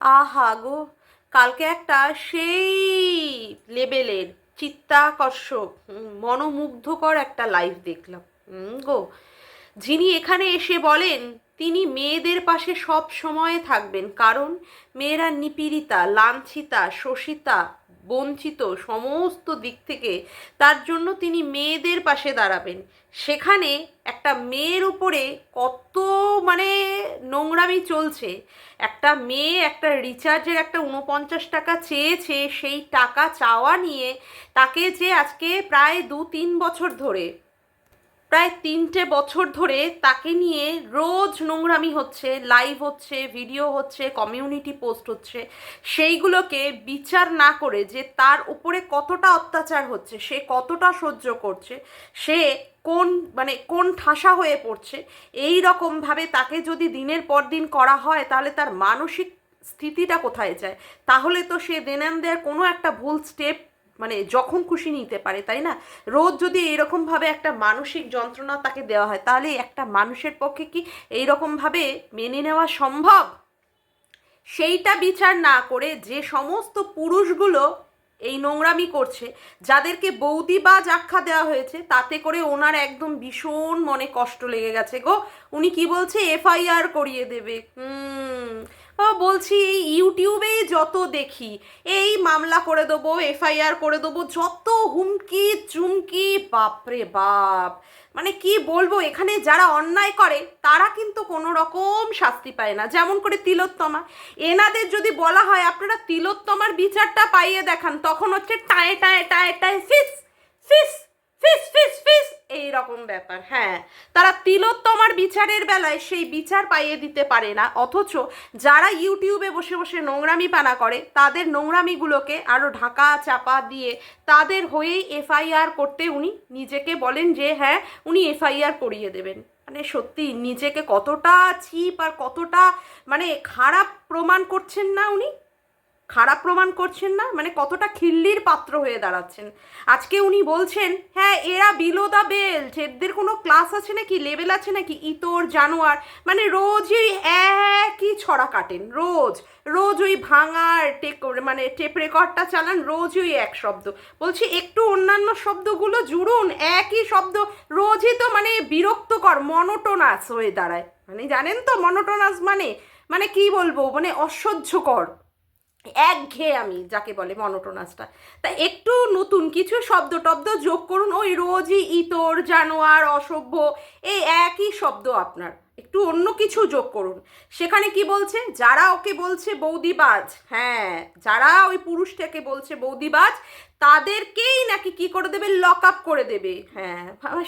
আহা গো, কালকে একটা সেই লেবেলের, চিত্তাকর্ষক মনোমুগ্ধকর একটা লাইভ দেখলাম। গো, যিনি এখানে এসে বলেন, তিনি মেয়েদের পাশে সব সময় থাকবেন, কারণ মেয়েরা নিপীড়িতা, লাঞ্ছিতা, শোষিতা বঞ্চিত সমস্ত দিক থেকে, তার জন্য তিনি মেয়েদের পাশে দাঁড়াবেন। সেখানে একটা মেয়ের উপরে কত মানে নোংরামি চলছে। একটা মেয়ে একটা রিচার্জের একটা উনপঞ্চাশ টাকা চেয়েছে, সেই টাকা চাওয়া নিয়ে তাকে যে আজকে প্রায় দু তিন বছর ধরে প্রায় তিনটে বছর ধরে তাকে নিয়ে রোজ নোংরামি হচ্ছে লাইভ হচ্ছে ভিডিও হচ্ছে কমিউনিটি পোস্ট হচ্ছে। সেইগুলোকে বিচার না করে যে তার উপরে কতটা অত্যাচার হচ্ছে, সে কতটা সহ্য করছে, সে কোন মানে কোন ঠাসা হয়ে পড়ছে, এই রকমভাবে তাকে যদি দিনের পর দিন করা হয়, তাহলে তার মানসিক স্থিতিটা কোথায় যায়? তাহলে তো সে দেনান দেয়ার কোনো একটা ভুল স্টেপ মানে যখন খুশি নিতে পারে, তাই না? রোজ যদি এরকমভাবে একটা মানসিক যন্ত্রণা তাকে দেওয়া হয়, তাহলে একটা মানুষের পক্ষে কি এইরকমভাবে মেনে নেওয়া সম্ভব? সেইটা বিচার না করে যে সমস্ত পুরুষগুলো এই নোংরামি করছে, যাদেরকে বৌদিবাজ আখ্যা দেওয়া হয়েছে, তাতে করে ওনার একদম ভীষণ মনে কষ্ট লেগে গেছে গো। উনি কি বলছে? এফআইআর করিয়ে দেবে। হুম। বলছি এই ইউটিউবেই যত দেখি, এই মামলা করে দেবো, এফআইআর করে দেবো, যত হুমকি চুমকি, বাপরে বাপ। মানে কি বলব, এখানে যারা অন্যায় করে, তারা কিন্তু কোনো রকম শাস্তি পায় না। যেমন করে তিলোত্তমা। এনাদের যদি বলা হয়, আপনারা তিলোত্তমার বিচারটা পাইয়ে দেখান, তখন হচ্ছে টায়ে টায়ে টায়ে টায়ে ফিস এই রকম ব্যাপার হ্যাঁ। তারা তিলোত্তমার বিচারের বেলায় সেই বিচার পাইয়ে দিতে পারে না, অথচ যারা ইউটিউবে বসে বসে নোংরামি পানা করে, তাদের নোংরামিগুলোকে আরও ঢাকা চাপা দিয়ে তাদের হয়েই এফআইআর করতে উনি নিজেকে বলেন যে হ্যাঁ উনি এফআইআর করিয়ে দেবেন। মানে সত্যি, নিজেকে কতটা চিপ আর কতটা মানে খারাপ প্রমাণ করছেন না উনি? খারাপ প্রমাণ করছেন না? মানে কতটা খিল্লির পাত্র হয়ে দাঁড়াচ্ছেন। আজকে উনি বলছেন হ্যাঁ এরা বিলো দ্য বেল্ট, এদের কোনো ক্লাস আছে নাকি? লেভেল আছে নাকি? ইতর, জানোয়ার। মানে রোজই একই ছড়া কাটেন, রোজ। রোজ ওই ভাঙার টেক মানে টেপ রেকর্ডটা চালান রোজ ওই এক শব্দ। বলছি, একটু অন্যান্য শব্দগুলো জুড়ুন, একই শব্দ। রোজই তো মানে বিরক্তকর, মনোটোনাস হয়ে দাঁড়ায়। মানে জানেন তো, মনোটোনাস মানে? মানে কি বলব? মানে অসহ্যকর। একঘেয়ে আমি যাকে বলে মনোটোনাসটা তা একটু নতুন কিছু শব্দ টব্দ যোগ করুন। ওই রোজই ইতর, জানোয়ার, অসভ্য, এই একই শব্দ আপনার। একটু অন্য কিছু যোগ করুন। সেখানে কি বলছে? যারা ওকে বলছে বৌদিবাজ। হ্যাঁ যারা ওই পুরুষটাকে বলছে বৌদিবাজ তাদেরকেই নাকি কি করে দেবে? লক আপ করে দেবে। হ্যাঁ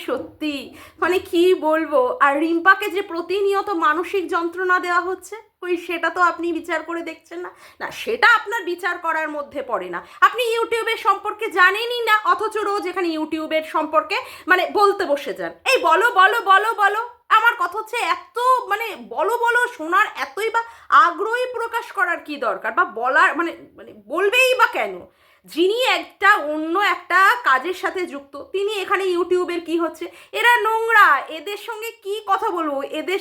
সত্যি। মানে কি বলব? আর রিম্পাকে যে প্রতিনিয়ত মানসিক যন্ত্রণা দেওয়া হচ্ছে, ওই সেটা তো আপনি বিচার করে দেখছেন না? না, সেটা আপনার বিচার করার মধ্যে পড়ে না। আপনি ইউটিউবের সম্পর্কে জানেনই না, অথচ রোজ এখানে ইউটিউবের সম্পর্কে মানে বলতে বসে যান। এই বলো বলো বলো বলো। আমার কথা হচ্ছে এত মানে বলো বলো শোনার এতই বা আগ্রহী প্রকাশ করার কি দরকার? বা বলার মানে মানে বলবেই বা কেন? যিনি একটা অন্য একটা কাজের সাথে যুক্ত, তিনি এখানে ইউটিউবের কি হচ্ছে? এরা নোংরা, এদের সঙ্গে কি কথা বলব? এদের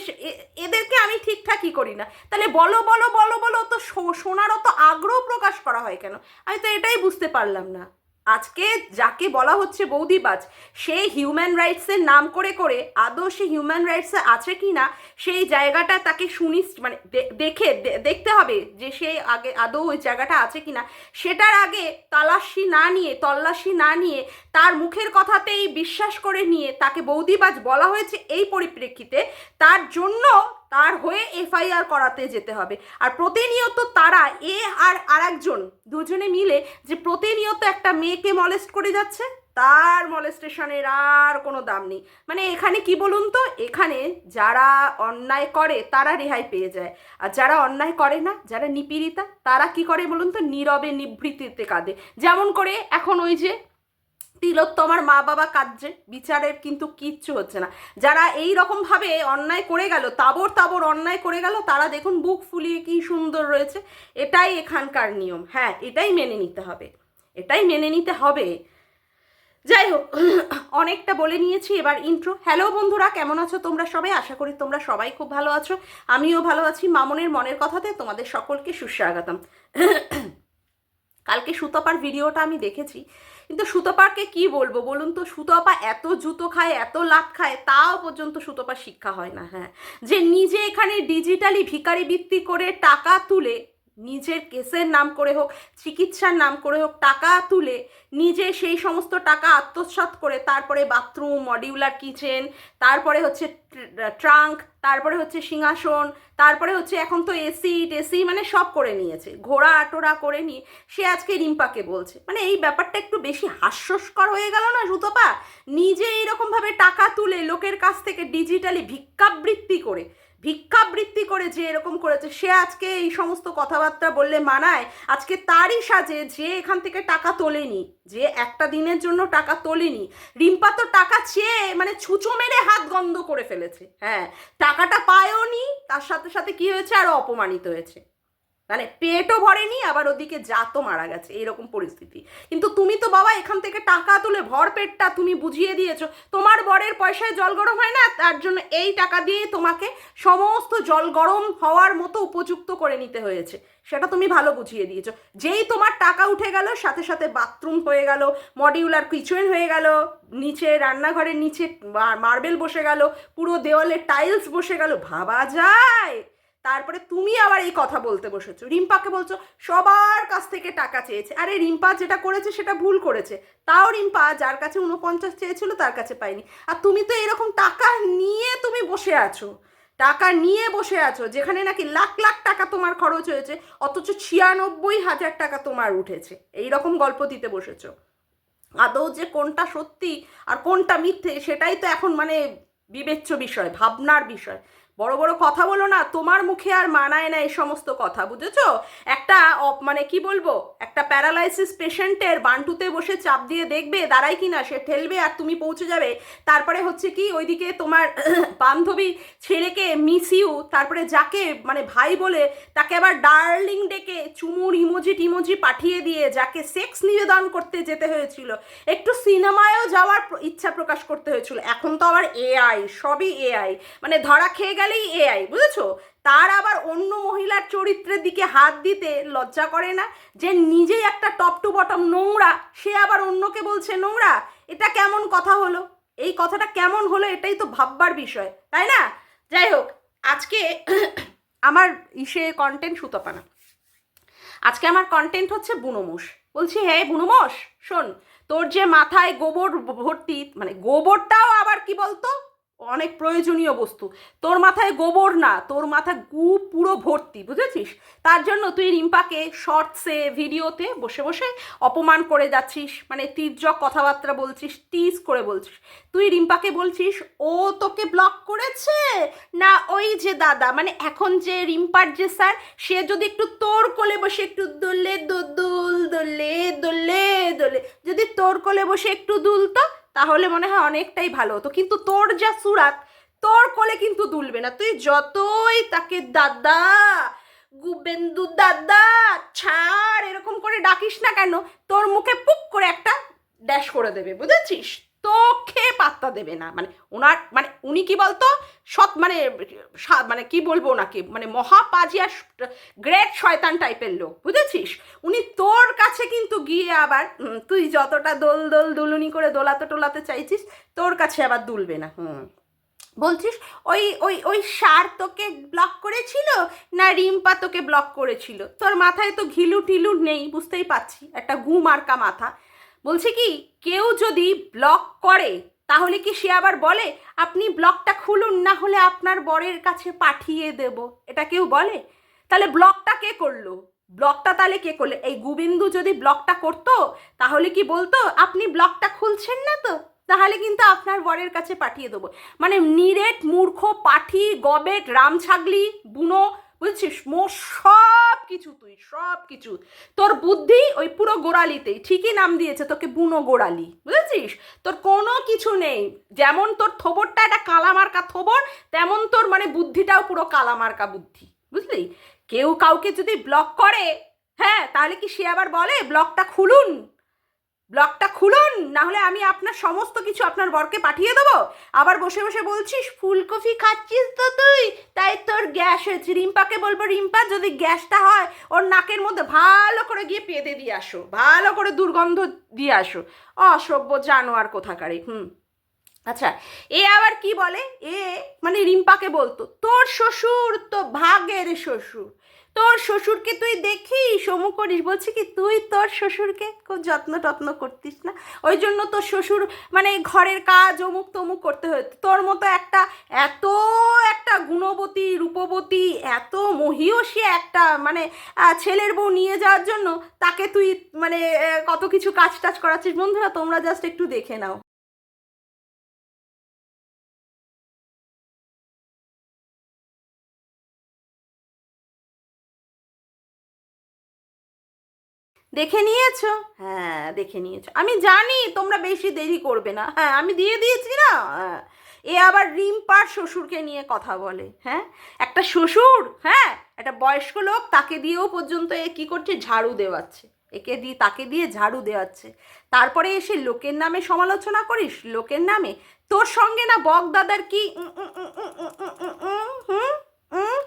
এদেরকে আমি ঠিকঠাকই করি না। তাহলে বলো বলো বলো বলো, তো শো- শোনার অত আগ্রহ প্রকাশ করা হয় কেন? আমি তো এটাই বুঝতে পারলাম না। আজকে যাকে বলা হচ্ছে বৌদিবাজ, সে হিউম্যান রাইটসের নাম করে করে আদৌ সে হিউম্যান রাইটসে আছে কি না সেই জায়গাটা তাকে শুনিস মানে দেখে দেখতে হবে যে সে আগে আদৌ ওই জায়গাটা আছে কি না সেটার আগে তালাশি না নিয়ে, তল্লাশি না নিয়ে, তার মুখের কথাতেই বিশ্বাস করে নিয়ে তাকে বৌদিবাজ বলা হয়েছে এই পরিপ্রেক্ষিতে। তার জন্য তার হয়ে এফআইআর করাতে যেতে হবে। আর প্রতিনিয়ত তারা এ আর আরেকজন দুজনে মিলে যে প্রতিনিয়ত একটা মেয়েকে মলেস্ট করে যাচ্ছে, তার মলেস্টেশনের আর কোনো দাম নেই। মানে এখানে কি বলুন তো? এখানে যারা অন্যায় করে, তারা রেহাই পেয়ে যায়। আর যারা অন্যায় করে না, যারা নিপীড়িতা, তারা কি করে বলুন তো? নীরবে নিভৃতিতে কাঁদে। যেমন করে এখন ওই যে তিলোত্তমার মা বাবা কাঁদছে। বিচারের কিন্তু কিচ্ছু হচ্ছে না। যারা এই রকমভাবে অন্যায় করে গেল তাবর তাবর অন্যায় করে গেল, তারা দেখুন বুক ফুলিয়ে কি সুন্দর রয়েছে। এটাই এখানকার নিয়ম। হ্যাঁ এটাই মেনে নিতে হবে। এটাই মেনে নিতে হবে। যাই হোক, অনেকটা বলে নিয়েছি এবার ইন্ট্রো হ্যালো বন্ধুরা, কেমন আছো তোমরা সবাই? আশা করি তোমরা সবাই খুব ভালো আছো। আমিও ভালো আছি। মামনের মনের কথাতে তোমাদের সকলকে সুস্বাগতম। কালকে সুতপার ভিডিওটা আমি দেখেছি। কিন্তু সুতপাকে কি বলব? বলুন তো, সুতপা এত জুতো খায়, এত লাভ খায়, তাও পর্যন্ত সুতপার শিক্ষা হয় না হ্যাঁ। যে নিজে এখানে ডিজিটালি ভিকারি বৃত্তি করে টাকা তুলে নিজের কেসের নাম করে হোক, চিকিৎসার নাম করে হোক, টাকা তুলে নিজে সেই সমস্ত টাকা আত্মসাৎ করে তারপরে বাথরুম মডিউলার কিচেন তারপরে হচ্ছে ট্রাঙ্ক তারপরে হচ্ছে সিংহাসন, তারপরে হচ্ছে এখন তো এসি টেসি মানে সব করে নিয়েছে। ঘোড়া আটোরা করে নিয়ে সে আজকে রিম্পাকে বলছে। মানে এই ব্যাপারটা একটু বেশি হাস্যস্কর হয়ে গেল না সুতপা নিজে এইরকমভাবে টাকা তুলে লোকের কাছ থেকে ডিজিটালি ভিক্ষাবৃত্তি করে ভিক্ষাবৃত্তি করে যে এরকম করেছে। সে আজকে এই সমস্ত কথাবার্তা বললে মানায়। আজকে তারই সাজে যে এখান থেকে টাকা তোলেনি, যে একটা দিনের জন্য টাকা তোলেনি। রিম্পা তো টাকা চেয়ে মানে ছুঁচো মেরে হাত গন্ধ করে ফেলেছে। হ্যাঁ টাকাটা পায়ওনি, তার সাথে সাথে কি হয়েছে? আরও অপমানিত হয়েছে। মানে পেটও ভরেনি, আবার ওদিকে জাতও মারা গেছে, এইরকম পরিস্থিতি। কিন্তু তুমি তো বাবা এখান থেকে টাকা তুলে ভর পেটটা তুমি বুঝিয়ে দিয়েছ। তোমার বরের পয়সায় জল গরম হয় না, তার জন্য এই টাকা দিয়ে তোমাকে সমস্ত জল গরম হওয়ার মতো উপযুক্ত করে নিতে হয়েছে। সেটা তুমি ভালো বুঝিয়ে দিয়েছ। যেই তোমার টাকা উঠে গেল, সাথে সাথে বাথরুম হয়ে গেল, মডিউলার কিচেন হয়ে গেল, নিচে রান্নাঘরের নিচে মার্বেল বসে গেল, পুরো দেওয়ালে টাইলস বসে গেল, ভাবা যায়! তারপরে তুমি আবার এই কথা বলতে বসেছো। রিম্পাকে বলছো, সবার কাছ থেকে টাকা চেয়েছে। আরে রিম্পা যেটা করেছে সেটা ভুল করেছে। তাও রিম্পা যার কাছে উনপঞ্চাশ চেয়েছিল তার কাছে পাইনি আর তুমি তো এরকম টাকা নিয়ে তুমি বসে আছো। টাকা নিয়ে বসে আছো, যেখানে নাকি লাখ লাখ টাকা তোমার খরচ হয়েছে, অথচ ছিয়ানব্বই হাজার টাকা তোমার উঠেছে। এই রকম গল্প দিতে বসেছো। আদৌ যে কোনটা সত্যি আর কোনটা মিথ্যে সেটাই তো এখন মানে বিবেচ্য বিষয়, ভাবনার বিষয়। বড় বড় কথা বলো না, তোমার মুখে আর মানায় না এই সমস্ত কথা, বুঝেছ? একটা মানে কি বলব, একটা প্যারালাইসিস পেশেন্টের বান্টুতে বসে চাপ দিয়ে দেখবে দাঁড়াই কি না সে ঠেলবে আর তুমি পৌঁছে যাবে। তারপরে হচ্ছে কি, ওইদিকে তোমার বান্ধবী ছেলেকে মিস ইউ তারপরে যাকে মানে ভাই বলে, তাকে আবার ডার্লিং ডেকে চুমুর ইমোজি টিমোজি পাঠিয়ে দিয়ে যাকে সেক্স নিবেদন করতে যেতে হয়েছিল। একটু সিনেমায়ও যাওয়ার ইচ্ছা প্রকাশ করতে হয়েছিল। এখন তো আবার এআই সবই এআই মানে ধরা খেয়ে গেলেই এআই বুঝেছ? তার আবার অন্য মহিলার চরিত্রের দিকে হাত দিতে লজ্জা করে না? যে নিজেই একটা টপ টু বটম নোংরা, সে আবার অন্যকে বলছে, নোংরা, এটা কেমন কথা হলো? এই কথাটা কেমন হলো এটাই তো ভাববার বিষয়, তাই না? যাই হোক, আজকে আমার ইসে কন্টেন্ট সুতপানা। আজকে আমার কন্টেন্ট হচ্ছে বুনোমোষ বলছি হ্যাঁ বুনোমোষ শোন, তোর যে মাথায় গোবর ভর্তি মানে গোবরটাও আবার কি বলতো? অনেক প্রয়োজনীয় বস্তু। তোর মাথায় গোবর না, তোর মাথা গু পুরো ভর্তি, বুঝেছিস? তার জন্য তুই রিম্পাকে শর্টসে ভিডিওতে বসে বসে অপমান করে যাচ্ছিস মানে তীর্যক কথাবার্তা বলছিস টিজ করে বলছিস। তুই রিম্পাকে বলছিস, ও তোকে ব্লক করেছে? না, ওই যে দাদা। মানে এখন যে রিম্পার যে স্যার সে যদি একটু তোর কোলে বসে একটু দোলে দোল দোলে দোলে দোলে, যদি তোর কোলে বসে একটু দুলতো তাহলে মনে হয় অনেকটাই ভালো হতো। কিন্তু তোর যা সুরাত, তোর কোলে কিন্তু দুলবে না। তুই যতই তাকে দাদা গুবেন্দু দাদা, ছাড় এরকম করে ডাকিস না কেন, তোর মুখে পুক করে একটা ড্যাশ করে দেবে, বুঝেছিস? পাত্তা দেবে না। মানে ওনার মানে উনি কি বলতো? সৎ মানে মানে কি বলব ওনাকে? মানে মহাপাজিয়া গ্রেট শয়তান টাইপের লোক, বুঝেছিস? উনি তোর কাছে কিন্তু গিয়ে আবার তুই যতটা দোল দোল, দুলুনি করে দোলাতে টোলাতে চাইছিস, তোর কাছে আবার দুলবে না, হুম। বলছিস, ওই ওই ওই সার তোকে ব্লক করেছিল না রিম্পা তোকে ব্লক করেছিল? তোর মাথায় তো ঘিলু টিলু নেই, বুঝতেই পারছি। একটা গু মার্কা মাথা। বলছে কি, কেউ যদি ব্লক করে তাহলে কি সে আবার বলে, আপনি ব্লকটা খুলুন, না হলে আপনার বরের কাছে পাঠিয়ে দেব এটা কেউ বলে? তাহলে ব্লকটা কে করল? ব্লকটা তাহলে কে করলে? এই গোবিন্দু যদি ব্লকটা করতো, তাহলে কি বলতো, আপনি ব্লকটা খুলছেন না তো, তাহলে কিন্তু আপনার বরের কাছে পাঠিয়ে দেবো মানে নিরেট, মূর্খ, পাঠি, গবেট, রামছাগলি, বুনো, বুঝছিস? মো সব কিছু তুই সব কিছু তোর বুদ্ধি ওই পুরো গোড়ালিতেই, ঠিকই নাম দিয়েছে তোকে বুনো গোড়ালি, বুঝেছিস? তোর কোনো কিছু নেই। যেমন তোর থোবরটা একটা কালামার্কা থোবর, তেমন তোর মানে বুদ্ধিটাও পুরো কালামার্কা বুদ্ধি, বুঝলি? কেউ কাউকে যদি ব্লক করে হ্যাঁ তাহলে কি সে আবার বলে ব্লকটা খুলুন। ব্লগটা খুলুন না হলে আমি আপনার সমস্ত কিছু আপনার বরকে পাঠিয়ে দেবো। আবার বসে বসে বলছিস, ফুলকপি খাচ্ছিস তো তুই? তাই তোর গ্যাস হয়েছে রিম্পাকে বলব, রিম্পা, যদি গ্যাসটা হয়, ওর নাকের মধ্যে ভালো করে গিয়ে পেঁদে দিয়ে আসো, ভালো করে দুর্গন্ধ দিয়ে আসো। অসভ্য জানোয়ার কোথাকারে হুম। আচ্ছা এ আবার কি বলে? এ মানে রিম্পাকে বলতো, তোর শ্বশুর তো ভাগের শ্বশুর। তোর শ্বশুরকে তুই দেখিস অমু করিস। বলছি কি, তুই তোর শ্বশুরকে খুব যত্ন টত্ন করতিস না? ওই জন্য তোর শ্বশুর মানে ঘরের কাজ অমুক তমুক করতে হতো তোর মতো একটা, এত একটা গুণবতী, রূপবতী, এত মহিয়সী একটা মানে ছেলের বউ নিয়ে যাওয়ার জন্য তাকে তুই মানে কত কিছু কাজ টাজ করাচ্ছিস। বন্ধুরা, তোমরা জাস্ট একটু দেখে নাও। দেখে নিয়েছো? হ্যাঁ দেখে নিয়েছো। আমি জানি তোমরা বেশি দেরি করবে না। হ্যাঁ আমি দিয়ে দিয়েছি না? হ্যাঁ। এ আবার রিম্পার শ্বশুরকে নিয়ে কথা বলে হ্যাঁ? একটা শ্বশুর হ্যাঁ? একটা বয়স্ক লোক, তাকে দিয়েও পর্যন্ত এ কী করছে? ঝাড়ু দেওয়াচ্ছে। একে দিয়ে তাকে দিয়ে ঝাড়ু দেওয়াচ্ছে। তারপরে এসে লোকের নামে সমালোচনা করিস? লোকের নামে? তোর সঙ্গে না বক দাদার কি হুম?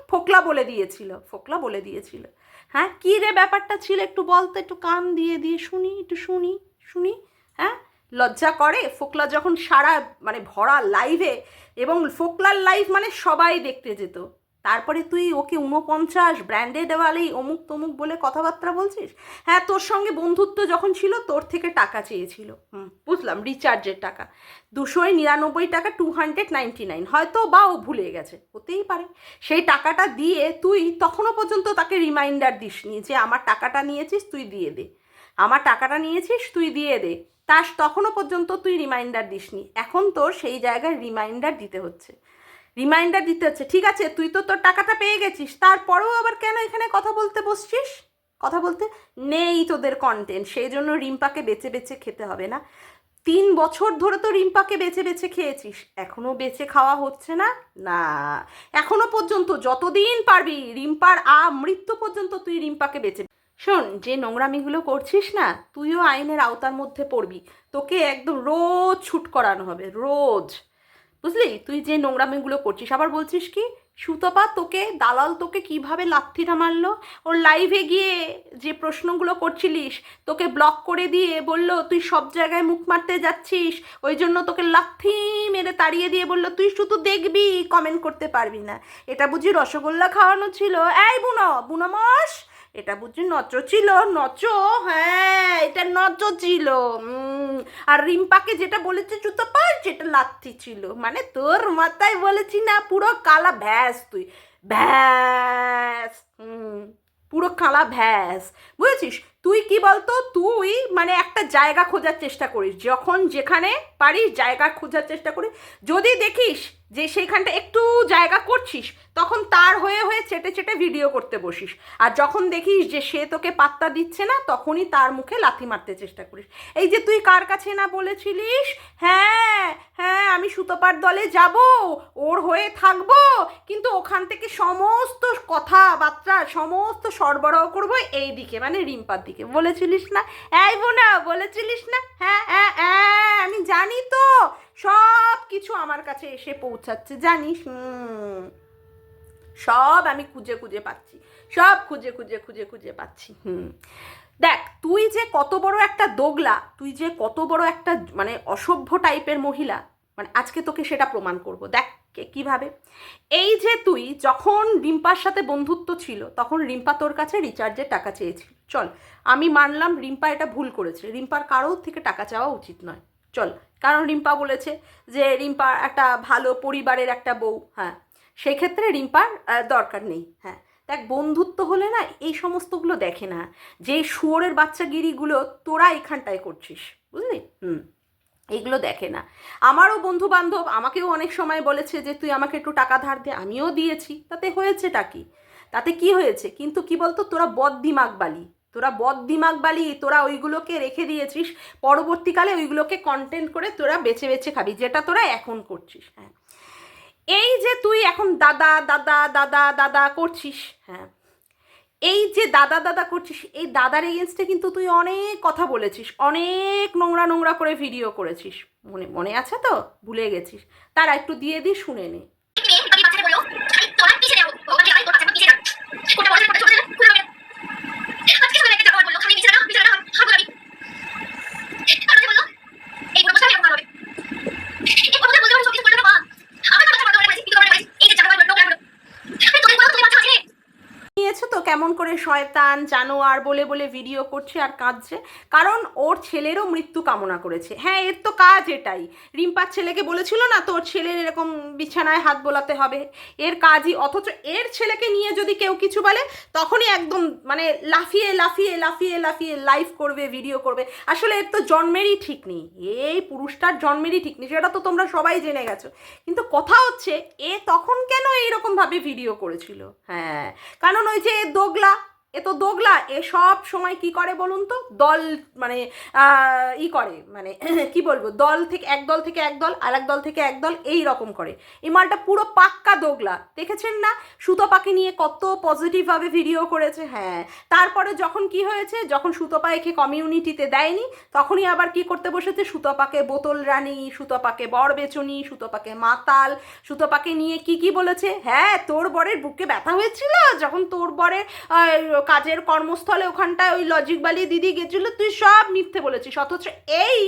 ফোকলা বলে দিয়েছিল, ফোকলা বলে দিয়েছিল। হ্যাঁ কী রে ব্যাপারটা ছিল? একটু বলতো একটু কান দিয়ে দিয়ে শুনি, একটু শুনি শুনি। হ্যাঁ লজ্জা করে? ফোকলা যখন সারা মানে ভরা লাইভে এবং ফোকলার লাইভ মানে সবাই দেখতে যেত। তারপরে তুই ওকে উনপঞ্চাশ ব্র্যান্ডেড ওয়ালেই অমুক তমুক বলে কথাবার্তা বলছিস? হ্যাঁ তোর সঙ্গে বন্ধুত্ব যখন ছিল, তোর থেকে টাকা চেয়েছিল। হুম, বুঝলাম রিচার্জের টাকা। দুশো নিরানব্বই টাকা টু হান্ড্রেড নাইনটি নাইন হয়তো বা ও ভুলে গেছে, হতেই পারে। সেই টাকাটা দিয়ে তুই তখনও পর্যন্ত তাকে রিমাইন্ডার দিসনি যে, আমার টাকাটা নিয়েছিস, তুই দিয়ে দে। আমার টাকাটা নিয়েছিস, তুই দিয়ে দে। তার তখনও পর্যন্ত তুই রিমাইন্ডার দিসনি। এখন তোর সেই জায়গায় রিমাইন্ডার দিতে হচ্ছে। রিমাইন্ডার দিতে হচ্ছে, ঠিক আছে, তুই তো তোর টাকাটা পেয়ে গেছিস, তারপরেও আবার কেন এখানে কথা বলতে বসছিস? কথা বলতে নেই তোদের কন্টেন্ট সেই জন্য রিম্পাকে বেছে বেছে খেতে হবে না। তিন বছর ধরে তো রিম্পাকে বেছে বেছে খেয়েছিস এখনও বেছে খাওয়া হচ্ছে না? না। এখনও পর্যন্ত যতদিন পারবি রিম্পার আ মৃত্যু পর্যন্ত তুই রিম্পাকে বেছে শোন, যে নোংরামিগুলো করছিস না, তুইও আইনের আওতার মধ্যে পড়বি। তোকে একদম রোজ ছুট করানো হবে, রোজ। বুঝলি? তুই যে নোংরামিগুলো করছিস, আবার বলছিস কি, সুতপা তোকে, দালাল তোকে কীভাবে লাথিটা মারলো ওর লাইভে গিয়ে যে প্রশ্নগুলো করছিলিস, তোকে ব্লক করে দিয়ে বলল, তুই সব জায়গায় মুখ মারতে যাচ্ছিস, ওই জন্য তোকে লাথি মেরে তাড়িয়ে দিয়ে বলল, তুই শুধু দেখবি কমেন্ট করতে পারবি না। এটা বুঝি রসগোল্লা খাওয়ানো ছিল? এই বুনো বুনো মাস! এটা বুঝছি নচ ছিল নচ হ্যাঁ এটা নচ ছিল আর রিম্পাকে যেটা বলেছে, জুতো পাস যেটা লাথি ছিল মানে তোর মাথায় বলেছি না, পুরো কালা ভ্যাস তুই, ভ্যাস পুরো কালা ভ্যাস, বুঝেছিস? তুই কি বলতো, তুই মানে একটা জায়গা খোঁজার চেষ্টা করিস, যখন যেখানে পারিস জায়গা খোঁজার চেষ্টা করিস, যদি দেখিস যে সেইখানটা একটু জায়গা করছিস, তখন তার হয়ে হয়ে চেটে চেটে ভিডিও করতে বসিস। আর যখন দেখিস যে সে তোকে পাত্তা দিচ্ছে না, তখনই তার মুখে লাথি মারতে চেষ্টা করিস। এই যে তুই কার কাছে না বলেছিলিস? হ্যাঁ হ্যাঁ আমি সুতোপার দলে যাব, ওর হয়ে থাকব, কিন্তু ওখান থেকে সমস্ত কথাবার্তা, সমস্ত সরবরাহ করব এই দিকে মানে রিম্পার দিকে। বলেছিলিস না? এই বোনা, বলেছিলিস না? হ্যাঁ হ্যাঁ হ্যাঁ। আমি জানি তো। সব কিছু আমার কাছে এসে পৌঁছাচ্ছে, জানিস? সব আমি খুঁজে খুঁজে পাচ্ছি। সব খুঁজে খুঁজে খুঁজে খুঁজে পাচ্ছি, হুম। দেখ, তুই যে কত বড় একটা দোগলা, তুই যে কত বড় একটা মানে অসভ্য টাইপের মহিলা মানে আজকে তোকে সেটা প্রমাণ করব। দেখ কীভাবে। এই যে তুই যখন রিম্পার সাথে বন্ধুত্ব ছিল, তখন রিম্পা তোর কাছে রিচার্জের টাকা চেয়েছিল। চল, আমি মানলাম রিম্পা এটা ভুল করেছে। রিম্পার কারোর থেকে টাকা চাওয়া উচিত নয়। চল, কারণ রিম্পা বলেছে যে রিম্পা একটা ভালো পরিবারের একটা বউ হ্যাঁ। সেই ক্ষেত্রে রিম্পার দরকার নেই হ্যাঁ। দেখ, বন্ধুত্ব হলে না এই সমস্তগুলো দেখে না। যে শুয়োরের বাচ্চাগিরিগুলো তোরা এখানটায় করছিস, বুঝলি? হুম, এগুলো দেখে না। আমারও বন্ধু বান্ধব আমাকেও অনেক সময় বলেছে যে, তুই আমাকে একটু টাকা ধার দে। আমিও দিয়েছি। তাতে হয়েছেটা কি? তাতে কি হয়েছে? কিন্তু কি বলতো, তোরা বদ দিমাগ বালি। তোরা বদ দিমাগ বালি, তোরা ওইগুলোকে রেখে দিয়েছিস, পরবর্তীকালে ওইগুলোকে কন্টেন্ট করে তোরা বেছে বেছে খাবি, যেটা তোরা এখন করছিস। হ্যাঁ। এই যে তুই এখন দাদা দাদা দাদা দাদা করছিস হ্যাঁ। এই যে দাদা দাদা করছিস, এই দাদার এগেনস্টে কিন্তু তুই অনেক কথা বলেছিস, অনেক নোংরা নোংরা করে ভিডিও করেছিস। মনে মনে আছে তো? ভুলে গেছিস। তারা একটু দিয়ে দিই, শুনে নে মেয়ে আমি বাচ্চাকে বলল আমি তোমার পিছিয়ে যাব ওখানে আমি তোর বাচ্চাকে পিছিয়ে যাব কোনটা বলে কোনটা চলে যাবে খুলে যাবে আজকে শুনে একটা কথা বলল খালি পিছিয়ে যাব পিছিয়ে যাব হাত ধরাবি তারপরে বলল এই বড় বসে এরকম হবে এই কথা বলতে আমি সব কিছু বলতে পারব আমার কথা বলতে পারব কিন্তু পারব এই যে জামাই বলল বলল তোদের বলো তোদের বাচ্চা আছে নিয়েছে তো কেমন করে শয়তান, জানোয়ার বলে বলে ভিডিও করছে আর কাঁদছে। কারণ ওর ছেলেরও মৃত্যু কামনা করেছে। হ্যাঁ এর তো কাজ এটাই। রিম্পার ছেলেকে বলেছিল না, তোর ছেলের এরকম বিছানায় হাত বোলাতে হবে। এর কাজই, অথচ এর ছেলেকে নিয়ে যদি কেউ কিছু বলে, তখনই একদম মানে লাফিয়ে লাফিয়ে লাফিয়ে লাফিয়ে লাইভ করবে ভিডিও করবে। আসলে এর তো জন্মেরই ঠিক নেই। এই পুরুষটার জন্মেরই ঠিক নেই। সেটা তো তোমরা সবাই জেনে গেছো। কিন্তু কথা হচ্ছে, এ তখন কেন এইরকমভাবে ভিডিও করেছিল? হ্যাঁ কারণ ওই যে দোগলা এ তো দোগলা, এ সব সময় কি করে বলুন তো? দল মানে ই করে মানে কি বলব? দল থেকে এক দল থেকে এক দল আর দল থেকে এক দল, এই রকম করে। এই মালটা পুরো পাক্কা দোগলা, দেখেছেন না? সুতপাকে নিয়ে কত পজিটিভভাবে ভিডিও করেছে হ্যাঁ। তারপরে যখন কি হয়েছে? যখন সুতপা একে কমিউনিটিতে দেয়নি, তখনই আবার কি করতে বসেছে? সুতপাকে বোতল রানী সুতপাকে বর বেচনি সুতপাকে মাতাল সুতপাকে নিয়ে কি কি বলেছে? হ্যাঁ তোর বরের বুকে ব্যথা হয়েছিল? যখন তোর বরের কাজের কর্মস্থলে ওখানটায় ওই লজিক বালি দিদি গেছিল, তুই সব মিথ্যে বলেছিস। অথচ এই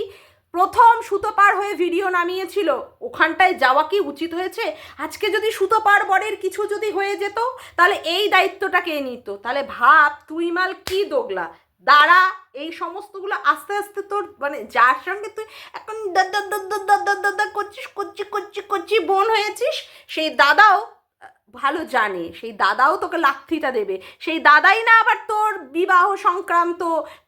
প্রথম সুতোপার হয়ে ভিডিও নামিয়েছিল, ওখানটায় যাওয়া কি উচিত হয়েছে? আজকে যদি সুতোপার বরের কিছু যদি হয়ে যেত, তাহলে এই দায়িত্বটা কে নিত? তাহলে ভাব, তুই মাল কি দোগলা? দাঁড়া, এই সমস্তগুলো আস্তে আস্তে তোর মানে যার সঙ্গে তুই এখন দাদা দাদা দাদা দাদা করছিস, করছি করছি করছি, বোন হয়েছিস, সেই দাদাও ভালো জানে, সেই দাদাও তোকে লাথিটা দেবে। সেই দাদাই না আবার তোর বিবাহ সংক্রান্ত,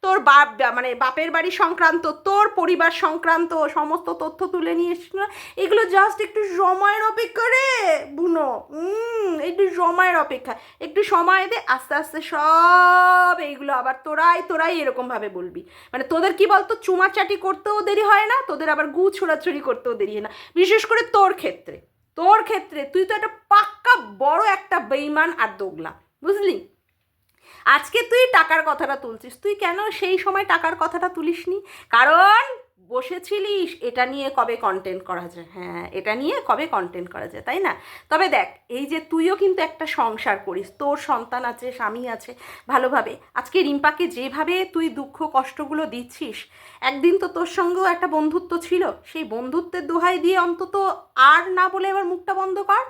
তোর বাপ মানে বাপের বাড়ি সংক্রান্ত, তোর পরিবার সংক্রান্ত সমস্ত তথ্য তুলে নিয়ে এসেছিল এগুলো জাস্ট একটু সময়ের অপেক্ষা রে, বুনো। একটু সময়ের অপেক্ষা। একটু সময় দে, আস্তে আস্তে সব এইগুলো আবার তোরাই তোরাই এরকমভাবে বলবি। মানে তোদের কি বলতো চুমাচাটি করতেও দেরি হয় না, তোদের আবার গু ছোড়াছড়ি করতেও দেরি হয় না। বিশেষ করে তোর ক্ষেত্রে। তোর ক্ষেত্রে তুই তো একটা পাক্কা বড় একটা বেইমান আর দোগলা, বুঝলি? আজকে তুই টাকার কথাটা তুলছিস, তুই কেন সেই সময় টাকার কথাটা তুলিসনি? কারণ বসেছিলিস? এটা নিয়ে কবে কন্টেন্ট করা যায়? হ্যাঁ এটা নিয়ে কবে কন্টেন্ট করা যায়, তাই না? তবে দেখ, এই যে তুইও কিন্তু একটা সংসার করিস, তোর সন্তান আছে, স্বামী আছে, ভালোভাবে। আজকে রিম্পাকে যেভাবে তুই দুঃখ কষ্টগুলো দিচ্ছিস, একদিন তো তোর সঙ্গেও একটা বন্ধুত্ব ছিল, সেই বন্ধুত্বের দোহাই দিয়ে অন্তত আর না বলে এবার মুখটা বন্ধ কর।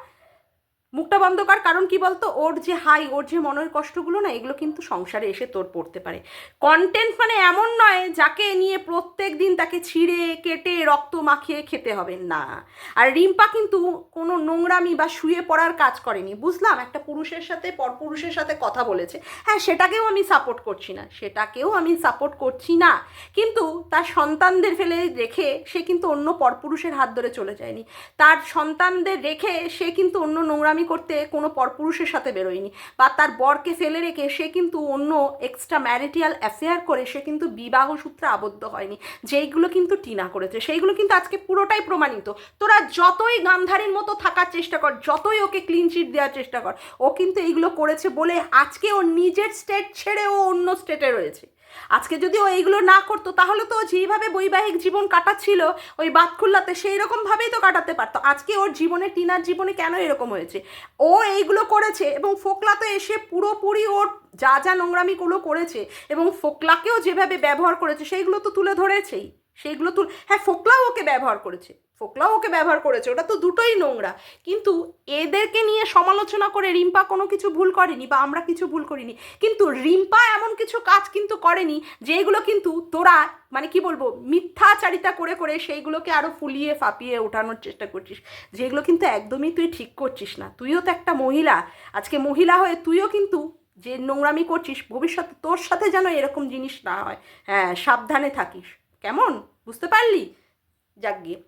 মুখটা বন্ধ কর, কারণ কি বলতো? ওর যে হাই, ওর যে মনের কষ্টগুলো না, এগুলো কিন্তু সংসারে এসে তোর পড়তে পারে। কন্টেন্ট মানে এমন নয়, যাকে নিয়ে প্রত্যেক দিন তাকে ছিঁড়ে, কেটে, রক্ত মাখিয়ে খেতে হবে, না। আর রিম্পা কিন্তু কোনো নোংরামি বা শুয়ে পড়ার কাজ করেনি, বুঝলাম? একটা পুরুষের সাথে, পরপুরুষের সাথে কথা বলেছে। হ্যাঁ সেটাকেও আমি সাপোর্ট করছি না, সেটাকেও আমি সাপোর্ট করছি না। কিন্তু তার সন্তানদের ফেলে রেখে সে কিন্তু অন্য পরপুরুষের হাত ধরে চলে যায়নি। তার সন্তানদের রেখে সে কিন্তু অন্য নোংরামি করতে কোনো পরপুরুষের সাথে বেরোয়নি বা তার বরকে ফেলে রেখে সে কিন্তু অন্য এক্সট্রা ম্যারিটিয়াল অ্যাফেয়ার করে সে কিন্তু বিবাহ সূত্রে আবদ্ধ হয়নি। যেইগুলো কিন্তু টিনা করেছে, সেইগুলো কিন্তু আজকে পুরোটাই প্রমাণিত। তোরা যতই গান্ধারীর মতো থাকার চেষ্টা কর, যতই ওকে ক্লিন চিট দেওয়ার চেষ্টা কর, ও কিন্তু এইগুলো করেছে বলে আজকে ও নিজের স্টেট ছেড়ে ও অন্য স্টেটে রয়েছে। আজকে যদি ও এইগুলো না করতো, তাহলে তো যেইভাবে বৈবাহিক জীবন কাটাচ্ছিল, ওই বাতখুল্লাতে সেই রকমভাবেই তো কাটাতে পারতো। আজকে ওর জীবনে, টিনার জীবনে কেন এরকম হয়েছে? ও এইগুলো করেছে এবং ফোকলা তো এসে পুরোপুরি ওর যা যা নোংরামিগুলো করেছে এবং ফোকলাকেও যেভাবে ব্যবহার করেছে, সেইগুলো তো তুলে ধরেছেই। সেইগুলো তুল হ্যাঁ ফোকলাও ওকে ব্যবহার করেছে। ফোকলাও ওকে ব্যবহার করেছে, ওটা তো দুটোই নোংরা। কিন্তু এদেরকে নিয়ে সমালোচনা করে রিম্পা কোনো কিছু ভুল করেনি বা আমরা কিছু ভুল করিনি। কিন্তু রিম্পা এমন কিছু কাজ কিন্তু করেনি, যেগুলো কিন্তু তোরা মানে কি বলব, মিথ্যাচারিতা করে করে সেইগুলোকে আরও ফুলিয়ে ফাপিয়ে ওঠানোর চেষ্টা করছিস। যেগুলো কিন্তু একদমই তুই ঠিক করছিস না। তুইও তো একটা মহিলা। আজকে মহিলা হয়ে তুইও কিন্তু যে নোংরামি করছিস, ভবিষ্যতে তোর সাথে যেন এরকম জিনিস না হয়। হ্যাঁ সাবধানে থাকিস। কেমন? বুঝতে পারলি? যাক গিয়ে।